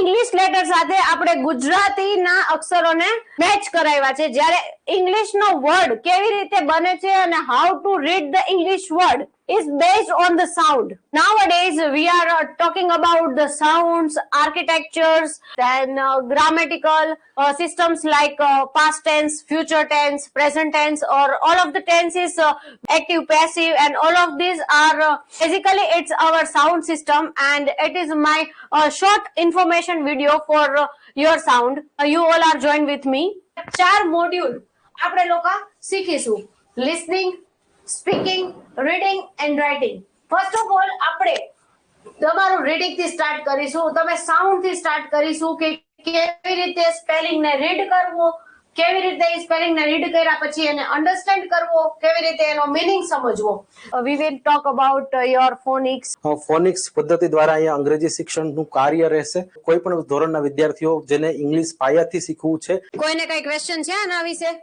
English letter સાથે આપણે ગુજરાતીના અક્ષરોને મેચ કરાવ્યા છે. જ્યારે ઇંગ્લિશ નો વર્ડ કેવી રીતે બને છે અને how to read the English word is based on the sound. Nowadays, we are uh, talking about the sounds, architectures, then uh, grammatical uh, systems like uh, past tense, future tense, present tense, or all of the tenses, uh, active, passive, and all of these are uh, basically it's our sound system, and it is my uh, short information video for uh, your sound. Uh, you all are joined with me. ચાર module આપણે લોકો શીખીશું listening Speaking reading and writing first of all આપણે તમારું રીડિંગથી start કરીશું. તમે સાઉન્ડથી start કરીશું કે કેવી રીતે સ્પેલિંગ ને રીડ કરવો કેવી રીતે એ સ્પેલિંગ ને રીડ કર્યા પછી એને અન્ડરસ્ટેન્ડ કરવો કેવી રીતે એનો મીનિંગ સમજવો. We will talk about your phonics phonics પદ્ધતિ દ્વારા અહીંયા અંગ્રેજી શિક્ષણનું કાર્ય રહેશે. કોઈ પણ ધોરણના વિદ્યાર્થીઓ જેને ઇંગ્લિશ પાયાથી શીખવું છે. કોઈને કઈ ક્વેશ્ચન છે આના વિશે?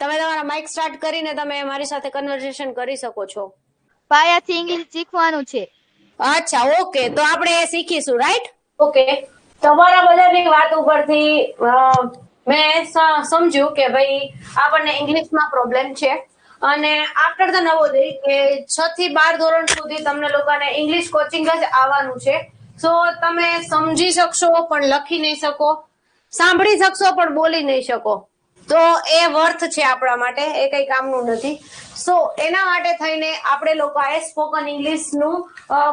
તમે તમારા માઇક સ્ટાર્ટ કરીને તમે મારી સાથે કન્વર્સેશન કરી શકો છો. પાયાથી ઇંગ્લિશ શીખવાનું છે. અચ્છા ઓકે તો આપણે એ શીખીશું રાઈટ ઓકે તમારા બધાની વાત ઉપરથી મેં સમજ્યું કે ભાઈ આપણને ઇંગ્લિશમાં પ્રોબ્લેમ છે. અને આફ્ટર ધ નવોદય કે છ થી બાર ધોરણ સુધી તમને લોકોને ઇંગ્લિશ કોચિંગ જ આવવાનું છે. સો તમે સમજી શકશો પણ લખી નહીં શકો. સાંભળી શકશો પણ બોલી નહીં શકો. તો એ વર્થ છે આપણા માટે એ કઈ કામનું નથી. સો એના માટે થઈને આપણે લોકોએ સ્પોકન ઇંગ્લિશનું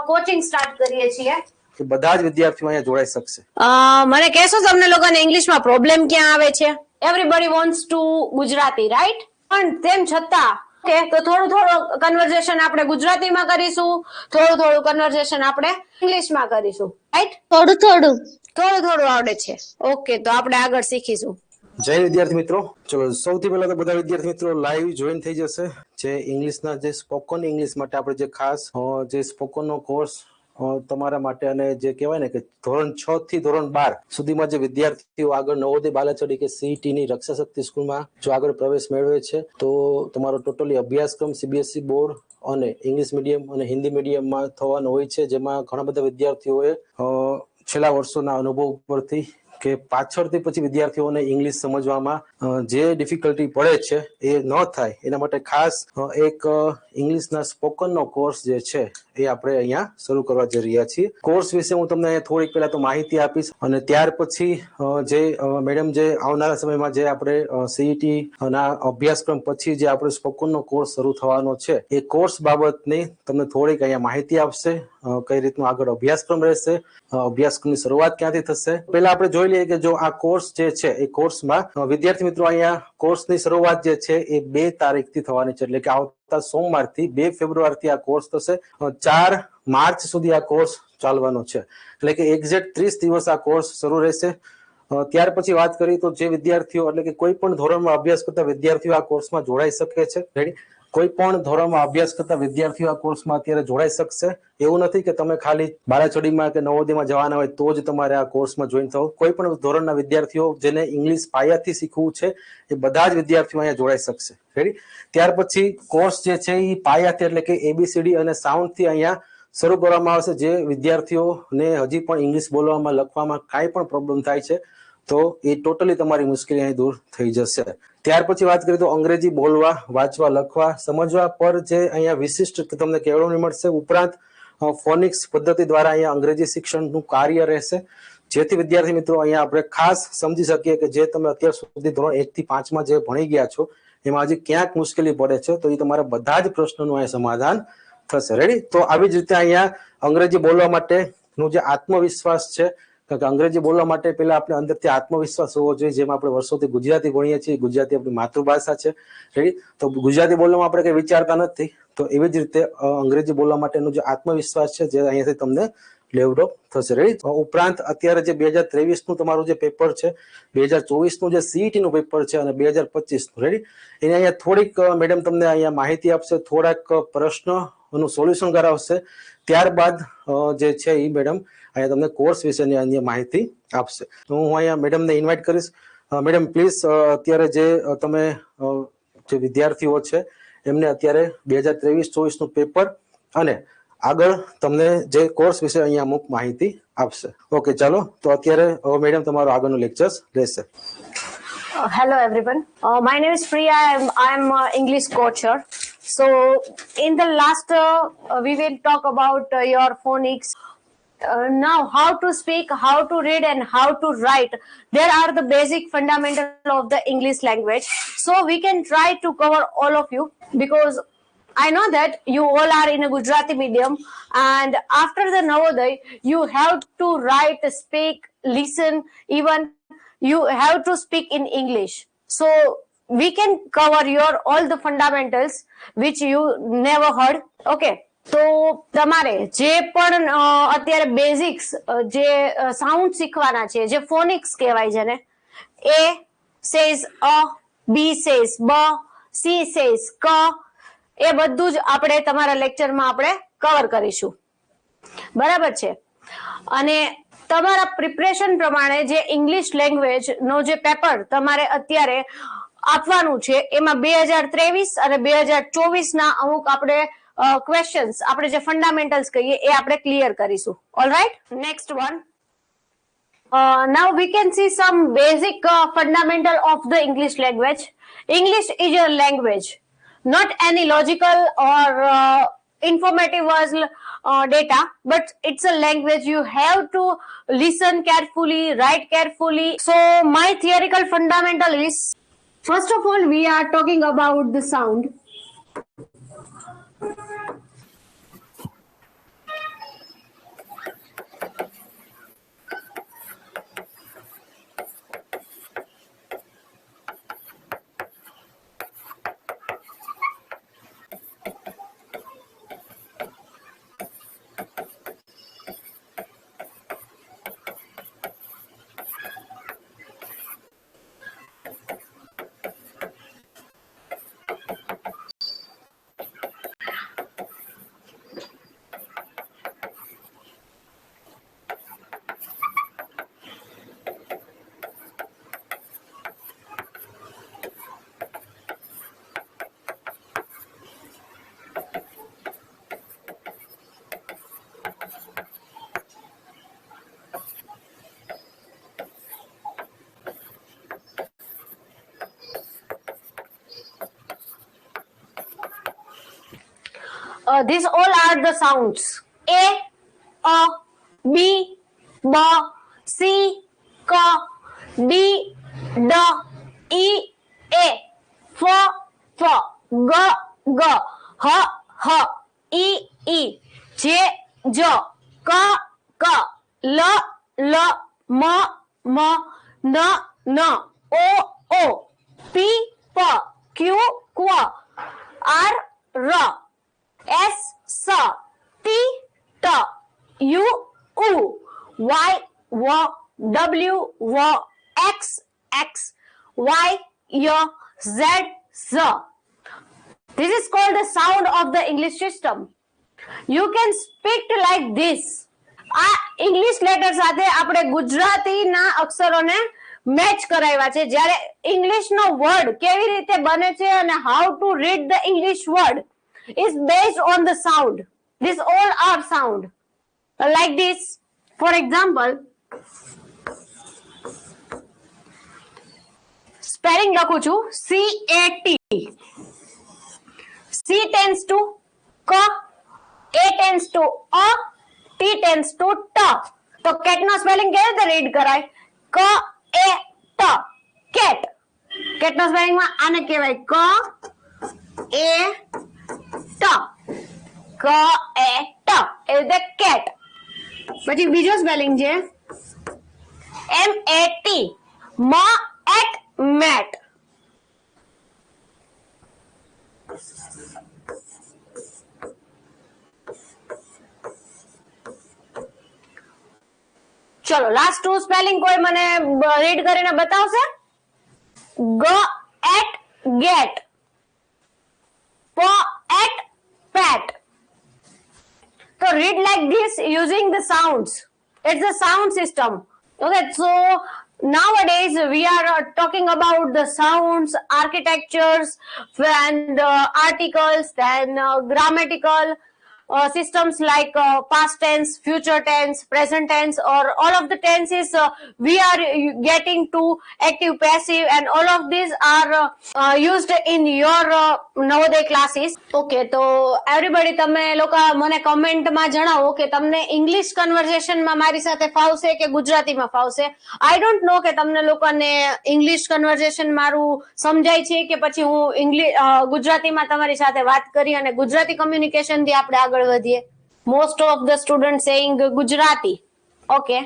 કોચિંગ સ્ટાર્ટ કરીએ છીએ. કે બધા જ વિદ્યાર્થીઓ અહીંયા જોડાઈ શકશે. મને કહેશો તમને લોકોને ઇંગ્લિશમાં પ્રોબ્લેમ ક્યાં આવે છે? Everybody wants to Gujarati write પણ તેમ છતાં કે તો થોડું થોડું કન્વર્ઝેશન આપણે ગુજરાતીમાં કરીશું થોડું થોડું કન્વર્ઝેશન આપણે ઇંગ્લિશમાં કરીશું રાઈટ થોડું થોડું. થોડું થોડું આવડે છે. ઓકે તો આપણે આગળ શીખીશું. જય વિદ્યાર્થી મિત્રો. ચલો, સૌથી પહેલા તો બધા વિદ્યાર્થી મિત્રો લાઈવ જોઈન થઈ જશે. જે ઇંગ્લિશના જે સ્પોકન ઇંગ્લિશ માટે આપણે જે ખાસ જે સ્પોકનનો કોર્સ તમારા માટે અને જે કહેવાય ને કે ધોરણ છ થી ધોરણ બાર સુધીમાં જે વિદ્યાર્થીઓ આગળ નવોદય બાલાચડી કે સીઈટી ની રક્ષા શક્તિ સ્કૂલમાં જો આગળ પ્રવેશ મેળવે છે, તો તમારો ટોટલી અભ્યાસક્રમ સીબીએસઈ બોર્ડ અને ઇંગ્લિશ મીડિયમ અને હિન્દી મીડિયમમાં થવાનો હોય છે, જેમાં ઘણા બધા વિદ્યાર્થીઓએ છેલ્લા વર્ષોના અનુભવ પરથી કે પાછળથી પછી વિદ્યાર્થીઓને ઇંગ્લિશ સમજવામાં જે ડિફિકલ્ટી પડે છે એ ન થાય, એના માટે ખાસ એક ઇંગ્લિશના સ્પોકનનો કોર્સ જે છે એ આપણે અહીંયા શરૂ કરવા જઈ રહ્યા છીએ. કોર્સ વિશે હું તમને અહીંયા થોડીક પહેલા તો માહિતી આપીશ અને ત્યાર પછી જે મેડમ જે આવનારા સમયમાં જે આપણે સીઈટી ના અભ્યાસક્રમ પછી જે આપણે સ્પોકનનો કોર્સ શરૂ થવાનો છે, એ કોર્સ બાબતની તમને થોડીક અહીંયા માહિતી આપશે કઈ રીતનો આગળ અભ્યાસક્રમ રહેશે અભ્યાસક્રમની શરૂઆત ક્યાંથી થશે. પહેલા આપણે જોઈ લઈએ કે જો આ કોર્સ જે છે, એ કોર્સમાં વિદ્યાર્થી મિત્રો અહીંયા કોર્સની શરૂઆત જે છે, એ બે તારીખથી થવાની છે. એટલે કે આવતા સોમવારથી બે ફેબ્રુઆરીથી આ કોર્સ થશે. ચાર માર્ચ સુધી આ કોર્સ ચાલવાનો છે. એટલે કે એક્ઝેક્ટ ત્રીસ દિવસ આ કોર્સ શરૂ રહેશે. ત્યાર પછી વાત કરીએ તો જે વિદ્યાર્થીઓ એટલે કે કોઈ પણ ધોરણમાં અભ્યાસ કરતા વિદ્યાર્થીઓ આ કોર્સમાં જોડાઈ શકે છે. રેડી કોઈ પણ ધોરણમાં અભ્યાસ કરતા વિદ્યાર્થીઓ આ કોર્સમાં અત્યારે જોડાઈ શકશે. એવું નથી કે તમે ખાલી બારાચડીમાં કે નવોદયમાં જવાના હોય તો જ તમારે આ કોર્સમાં જોઈન થવું. કોઈ પણ ધોરણના વિદ્યાર્થીઓ જેને ઇંગ્લિશ પાયાથી શીખવું છે, એ બધા જ વિદ્યાર્થીઓ અહીંયા જોડાઈ શકશે. રેડી ત્યાર પછી કોર્સ જે છે એ પાયાથી એટલે કે એબીસીડી અને સાઉન્ડથી અહીંયા શરૂ કરવામાં આવશે. જે વિદ્યાર્થીઓને હજી પણ ઇંગ્લિશ બોલવામાં, લખવામાં કાંઈ પણ પ્રોબ્લેમ થાય છે, તો એ ટોટલી તમારી મુશ્કેલી અહીં દૂર થઈ જશે. ત્યાર પછી વાત કરીએ તો અંગ્રેજી બોલવા, વાંચવા, લખવા, સમજવા પર જે અહીંયા વિશિષ્ટ તમને કેળવણી મળશે. ઉપરાંત ફોનિક્સ પદ્ધતિ દ્વારા અહીંયા અંગ્રેજી શિક્ષણનું કાર્ય રહેશે. જેથી વિદ્યાર્થી મિત્રો અહીંયા આપણે ખાસ સમજી શકીએ કે જે તમે અત્યાર સુધી ધોરણ એક થી પાંચમાં જે ભણી ગયા છો, એમાં હજી ક્યાંક મુશ્કેલી પડે છે, તો એ તમારા બધા જ પ્રશ્નોનું અહીંયા સમાધાન થશે. રેડી તો આવી જ રીતે અહીંયા અંગ્રેજી બોલવા માટેનું જે આત્મવિશ્વાસ છે કારણ કે અંગ્રેજી બોલવા માટે પહેલા આપણે અંદરથી આત્મવિશ્વાસ હોવો જોઈએ, જેમ આપણે વર્ષોથી ગુજરાતી ભણીએ છીએ, ગુજરાતી આપણી માતૃભાષા છે. રેડી તો ગુજરાતી બોલવામાં આપણે કઈ વિચારતા નથી. તો એવી જ રીતે અંગ્રેજી બોલવા માટેનો જે આત્મવિશ્વાસ છે, જે અહીંયાથી તમને ડેવલપ થશે. રેડી ઉપરાંત અત્યારે જે બે હજાર ત્રેવીસનું તમારું જે પેપર છે, બે હજાર ચોવીસનું જે સીઈટી નું પેપર છે અને બે હજાર પચીસનું રેડી એની અહીંયા થોડીક મેડમ તમને અહીંયા માહિતી આપશે, થોડાક પ્રશ્નનું સોલ્યુશન કરાવશે. ત્યારબાદ જે છે એ મેડમ અહીંયા તમને કોર્સ વિશેની અન્ય માહિતી આપશે. તો હું અહીંયા મેડમને ઇન્વાઇટ કરીશ. મેડમ પ્લીઝ અત્યારે જે તમે જે વિદ્યાર્થીઓ છે, એમને અત્યારે બે હજાર ત્રેવીસ ચોવીસનું પેપર અને આગળ તમને જે કોર્સ વિશે અહીંયા અમુક માહિતી આપશે. ઓકે ચાલો. તો અત્યારે મેડમ તમારો આગળનું લેક્ચર્સ રહેશે. Hello everyone my name is Priya I am English I'm So in the last uh, uh, we will talk about uh, your phonics. Uh, now how to speak, how to read, and how to write. There are the basic fundamental of the English language. So we can try to cover all of you because I know that you all are in a Gujarati medium, and after the Navodaya, you have to write, speak, listen, even you have to speak in English. So we can cover your, all the fundamentals which you never heard. Okay. તો તમારે જે પણ અત્યારે basics જે sound શીખવાના છે, જે phonics કહેવાય છે ને એ સેઝ અ બી સેઝ બ સી સેઝ ક એ બધું જ આપણે તમારા લેક્ચરમાં આપણે કવર કરીશું બરાબર છે અને તમારા પ્રિપરેશન પ્રમાણે જે ઇંગ્લિશ લેંગ્વેજ નો જે પેપર તમારે અત્યારે આપવાનું છે એમાં બે હજાર ત્રેવીસ અને બે હજાર ચોવીસ ના અમુક આપણે ક્વેશ્ચન્સ આપણે જે ફંડામેન્ટલ્સ કહીએ એ આપણે ક્લિયર કરીશું all right next one some basic uh, fundamental of the english language english is a language not any logical or uh, informative was uh, data but it's a language you have to listen carefully write carefully so my theoretical fundamental is first of all we are talking about the sound uh, these all are the sounds. A a b b c k d d e a. F f g g h h i i j j k k l l m m n n o o. P p q q r r S S T T U U Y W W W X X Y Y Z Z. This is called the sound of the English system. You can speak like this. આ English letter સાથે આપણે ગુજરાતીના અક્ષરોને match કરાવ્યા છે જ્યારે ઇંગ્લિશનો word કેવી રીતે બને છે અને how to read the English word is based on the sound. These all are sound. Like this, for example, spelling લખું છું C A T. C tends to K, A tends to A, T tends to T. તો cat નો spelling કેવી રીતે read કરાય ક એ ટ cat cat નો spelling માં આને કહેવાય ક એ ટ. ક એ ટ. રીતે કેટ પછી બીજો સ્પેલિંગ છે? એમ એ ટી મ એટ મેટ ચલો લાસ્ટ ટુ સ્પેલિંગ કોઈ મને રીડ કરીને બતાવશે? ગ એટ ગેટ પ at pat. So read like this using the sounds. It's a sound system. Okay, so nowadays we are uh, talking about the sounds, architectures, and uh, articles, then uh, grammatical, uh, systems like uh, past tense, future tense, present tense, or all of the tenses uh, we are uh, getting to active, passive, and all of these are uh, uh, used in your uh, Navoday classes. Okay, so everybody તમે લોકો મને કમેન્ટમાં જણાવો કે તમને English કન્વર્ઝેશનમાં મારી સાથે ફાવશે કે ગુજરાતીમાં ફાવશે આઈ ડોન્ટ નો કે તમને લોકોને ઇંગ્લિશ કન્વર્ઝેશન મારું સમજાય છે કે પછી હું ઇંગ્લિશ ગુજરાતીમાં તમારી સાથે વાત કરી અને ગુજરાતી કમ્યુનિકેશનથી આપણે આગળ વધીએ. Most of the student saying Gujarati. Okay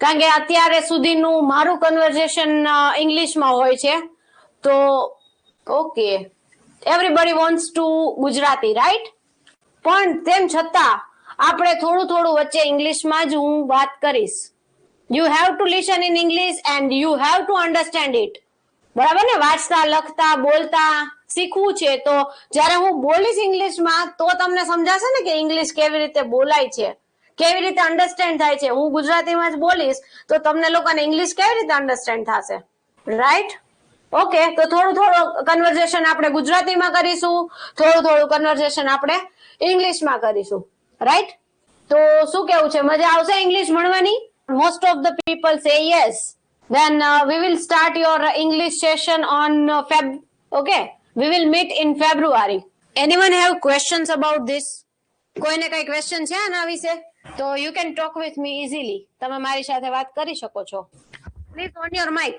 કારણ કે અત્યારે સુધીનું મારું કન્વર્ઝેશન ઇંગ્લિશમાં હોય છે. તો okay everybody wants to Gujarati write પણ તેમ છતાં, આપણે થોડું થોડું વચ્ચે ઇંગ્લિશમાં જ હું વાત કરીશ. You have to listen in English and you have to understand it બરાબર ને? વાંચતા, લખતા, બોલતા. શીખવું છે, તો જ્યારે હું બોલીશ ઇંગ્લિશમાં, તો તમને સમજાશે ને કે ઇંગ્લિશ કેવી રીતે બોલાય છે, કેવી રીતે અન્ડરસ્ટેન્ડ થાય છે. હું ગુજરાતીમાં જ બોલીશ, તો તમને લોકોને ઇંગ્લિશ કેવી રીતે અન્ડરસ્ટેન્ડ થશે? રાઈટ ઓકે તો થોડું થોડું કન્વર્ઝેશન આપણે ગુજરાતીમાં કરીશું, થોડું થોડું કન્વર્ઝેશન આપણે ઇંગ્લિશમાં કરીશું. રાઈટ તો શું કેવું છે? મજા આવશે ઇંગ્લિશ ભણવાની? Most of the people say yes then we will start your English session on Feb okay? We will meet in february. Anyone have questions about this? કોઈને કઈ ક્વેશ્ચન છે આના વિશે? તો you can talk with me easily તમે મારી સાથે વાત કરી શકો છો. પ્લીઝ ઓન યોર માઇક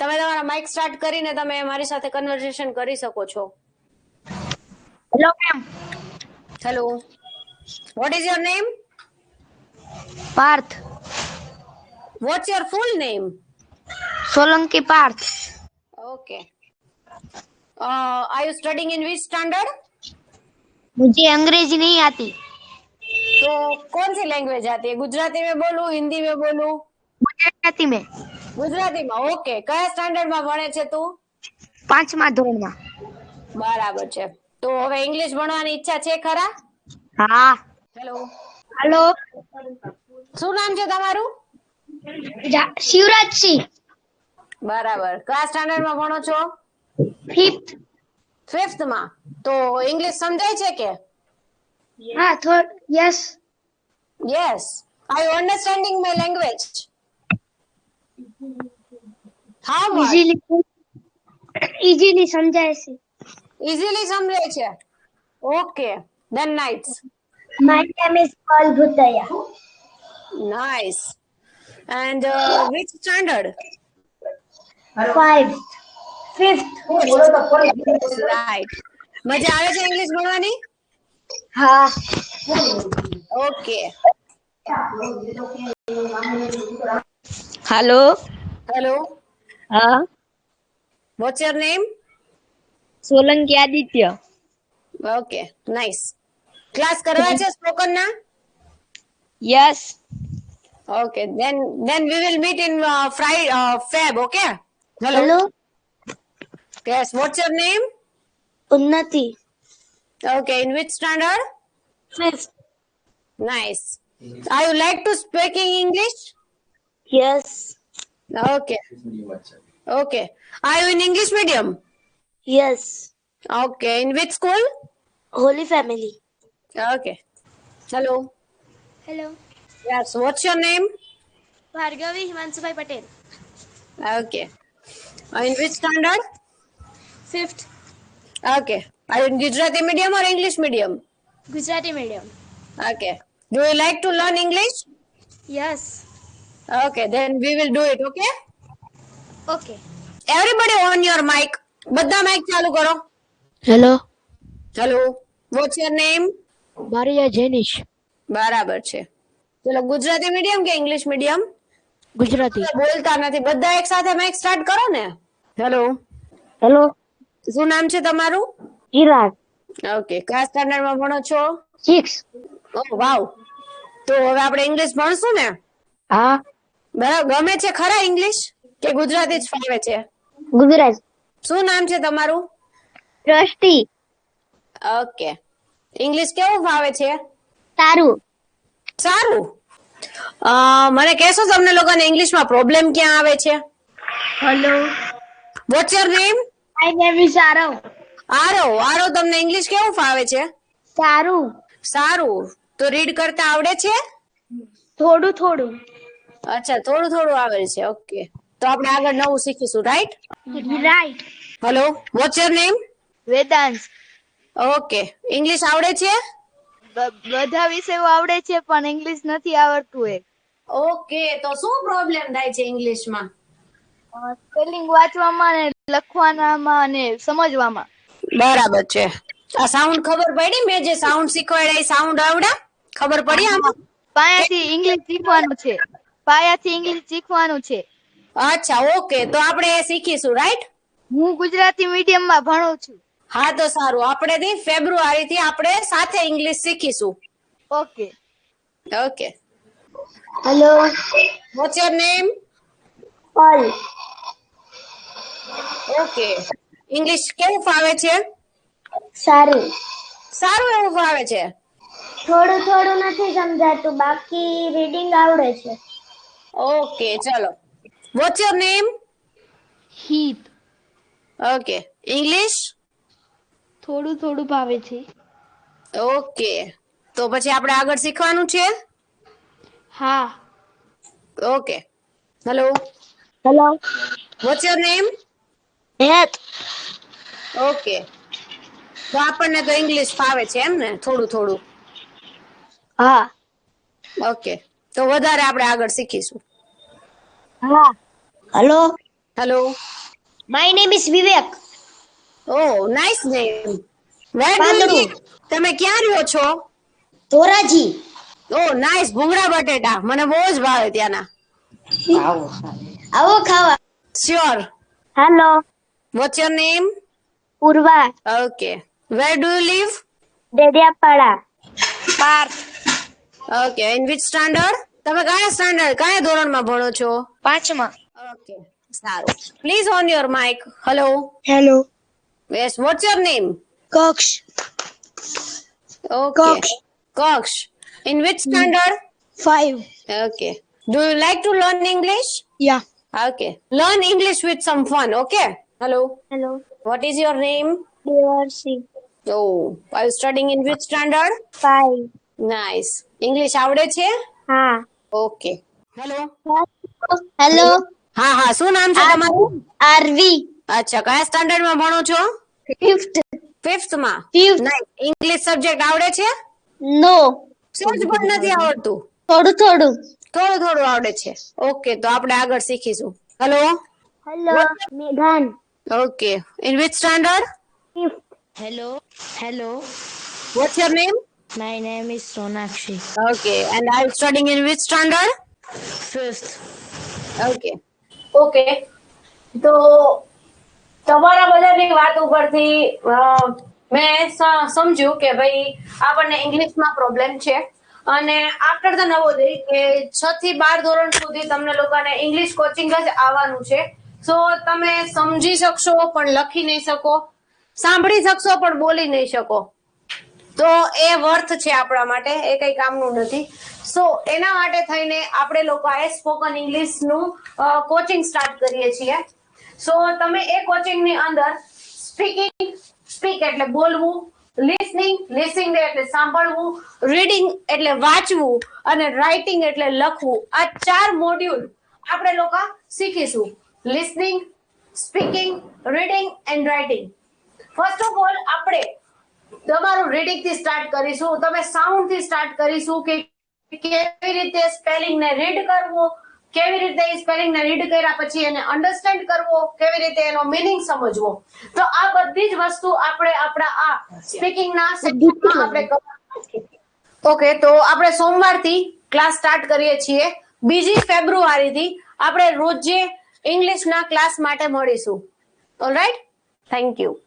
તમે તમારા માઇક સ્ટાર્ટ કરીને તમે મારી સાથે કન્વર્સેશન કરી શકો છો. Hello ma'am hello what is your name Parth. What's your full name Solanki Parth. okay are you studying in which standard मुझे अंग्रेजी नहीं आती तो कौन सी लैंग्वेज आती है गुजराती में बोलूं हिंदी में बोलूं ગુજરાતી મેં ગુજરાતીમાં ઓકે કયા સ્ટાન્ડર્ડમાં ભણે છે તું પાંચમા ધોરણમાં બરાબર છે તો હવે ઇંગ્લિશ ભણવાની ઈચ્છા છે ખરા હા હેલો હેલો શું નામ છે તમારું શિવરાજસિંહ બરાબર કયા સ્ટાન્ડર્ડમાં ભણો છો ફિફ્થ ફિફ્થમાં. તો ઇંગ્લિશ સમજાય છે કે? હા થોડ yes yes are understanding my language હા ઈઝીલી ઈઝીલી સમજાય. છે. ઈઝીલી સમજાય છે. Okay then nights my name is Pal Bhutya nice and which standard 5 fifth Right. મજા આવે છે ઇંગ્લિશ ભણવાની હા. ઓકે હેલો હેલો હા. What's your name Solanki Aditya. Okay nice class કરવા છે સ્પોકન ના? Yes okay then then we will meet in Fri Feb okay feb hello Yes. What's your name? Unnati. Okay. In which standard? Fifth. Nice. Are you like to speak in English? Yes. Okay. Okay. Are you in English medium? Yes. Okay. In which school? Holy Family. Okay. Hello. Hello. Yes. What's your name? Bhargavi Himansubhai Patel. Okay. Uh, in which standard? Fifth Okay. Are you in Gujarati medium or English medium? Gujarati medium Okay. Do you like to learn English? Yes Okay. Then we will do it. Okay. Okay Everybody on your mic. બધા mic ચાલુ કરો. Hello Hello. What's your name? Maria Jenish બરાબર છે ચલો Gujarati medium કે English medium Gujarati બોલતા નથી બધા એક સાથે માઇક સ્ટાર્ટ કરો ને હેલો હેલો શું નામ છે તમારું? ચિરાગ ઓકે કયા સ્ટાન્ડર્ડમાં ભણો છો? સિક્સ ઓ વાવ તો હવે આપણે ઇંગ્લિશ ભણશું ને? હા. બરાબર ગમે છે ખરા ઇંગ્લિશ કે ગુજરાતી જ ફાવે છે? ગુજરાત. શું નામ છે તમારું? ટ્રસ્ટી. ઓકે ઇંગ્લિશ કેવું ફાવે છે? સારું. સારું? મને કહેશો તમને લોકોને ઇંગ્લિશમાં પ્રોબ્લેમ ક્યાં આવે છે? Hello what's your name my name is Aarav Aarav Aarav તમને ઇંગ્લિશ કેવું ફાવે છે? સારું. સારું. તો રીડ કરતા આવડે છે? થોડું થોડું. અચ્છા થોડું થોડું આવડે છે. ઓકે તો આપણે આગળ નવું શીખીશું right right hello what's your name Vedansh. Okay English આવડે છે? બધા વિષયો આવડે છે પણ ઇંગ્લિશ નથી આવડતું એ. ઓકે તો શું પ્રોબ્લેમ થાય છે ઇંગ્લિશમાં સ્પેલિંગ વાંચવામાં અને લખવાનામાં અને સમજવામાં. બરાબર છે. આ સાઉન્ડ ખબર પડી? મેં જે સાઉન્ડ શીખવાડ્યા એ સાઉન્ડ આવડ્યા ખબર પડી આમાં? પાયાથી ઇંગ્લિશ શીખવાનું છે. પાયાથી ઇંગ્લિશ શીખવાનું છે. અચ્છા ઓકે. તો આપણે એ શીખીશું રાઈટ હું ગુજરાતી મીડિયમમાં ભણું છું. હા તો સારું. આપણે થી ફેબ્રુઆરી થી આપણે સાથે ઇંગ્લિશ શીખીશું. Okay. Okay. Hello what's your name all okay English કેવું ફાવે છે? સારું. સારું એવું ફાવે છે? થોડું થોડું નથી સમજાતું બાકી રીડિંગ આવડે છે. ઓકે ચલો. What's your name Hit okay English થોડું થોડું ભાવે છે. ઓકે તો પછી આપણે આગળ શીખવાનું છે? હા. Okay hello hello what's your name Het okay તો આપણને તો ઇંગ્લિશ ફાવે છે એમ ને? થોડું થોડું. હા. ઓકે તો વધારે આપણે આગળ શીખીશું. હા. Hello hello my name is Vivek oh nice name where તમે ક્યાં રહ્યો છો? ધોરાજી. ઓ નાઇસ ભૂંગળા બટેટા. મને બહુ જ ભાવે ત્યાંના. આવો ખાવા. Sure hello what's your name Purva okay where do you live Dediapada Parth okay in which standard તમે કયા સ્ટાન્ડર્ડ કયા ધોરણમાં ભણો છો? પાંચમા. ઓકે સારું. Please on your mic hello hello yes what's your name Kaksh okay Cox. Kaksh in which standard five Okay. Do you like to learn English? Yeah Okay. Learn English with some fun, okay? Hello. Hello. What is your name? Devarshi Oh, are you studying in which standard? Five. Nice. English આવડે છે? હા. Okay. Hello. Hello હા હા. શું નામ છે તમારું? RV અચ્છા. કયા સ્ટાન્ડર્ડમાં ભણો છો? ફિફ્થ ફિફ્થમાં ફિફ્થ Nice. ઇંગ્લિશ સબ્જેક્ટ આવડે છે? નો સહેજ પણ નથી આવડતું? થોડું થોડું. થોડું થોડું આવડે છે. ઓકે તો આપણે આગળ શીખીશું. હેલો હેલો મેઘાન. Okay in which standard fifth Hello, hello. What's your name? My name is Sonakshi. Okay, and are you studying in which standard? Fifth. Okay. Okay. તો તમારા બધાની વાત ઉપરથી મેં સમજ્યું કે ભાઈ આપણને ઇંગ્લિશમાં પ્રોબ્લેમ છે અને આફ્ટર ધ નવોદય કે છ થી બાર ધોરણ સુધી તમને લોકોને ઇંગ્લિશ કોચિંગ જ આવવાનું છે સો તમે સમજી શકશો પણ લખી નહીં શકો, સાંભળી શકશો પણ બોલી નહીં શકો. તો એ વર્થ છે આપણા માટે, એ કઈ કામનું નથી. સો એના માટે થઈને આપણે લોકો એ સ્પોકન ઇંગ્લિશનું કોચિંગ સ્ટાર્ટ કરીએ છીએ. સો તમે એ કોચિંગની અંદર સ્પીકિંગ સ્પીક એટલે બોલવું લિસનિંગ લિસનિંગ એટલે સાંભળવું રીડિંગ એટલે વાંચવું અને રાઇટિંગ એટલે લખવું. આ ચાર મોડ્યુલ આપણે લોકો શીખીશું. Listening speaking reading and writing first of all આપણે તમારું રીડિંગથી સ્ટાર્ટ કરીશું. તમે સાઉન્ડથી સ્ટાર્ટ કરીશું કે કેવી રીતે સ્પેલિંગ ને રીડ કરવો, કેવી રીતે એ સ્પેલિંગ ને રીડ કર્યા પછી એને અન્ડરસ્ટેન્ડ કરવો, કેવી રીતે એનો મીનિંગ સમજવો. તો આ બધી જ વસ્તુ આપણે આપણા આ સ્પીકિંગ ના સેક્શનમાં આપણે ઓકે તો આપણે સોમવારથી ક્લાસ સ્ટાર્ટ કરીએ છીએ. બીજી ફેબ્રુઆરીથી આપણે રોજે ઇંગ્લિશના ક્લાસ માટે મળીશું. Alright thank you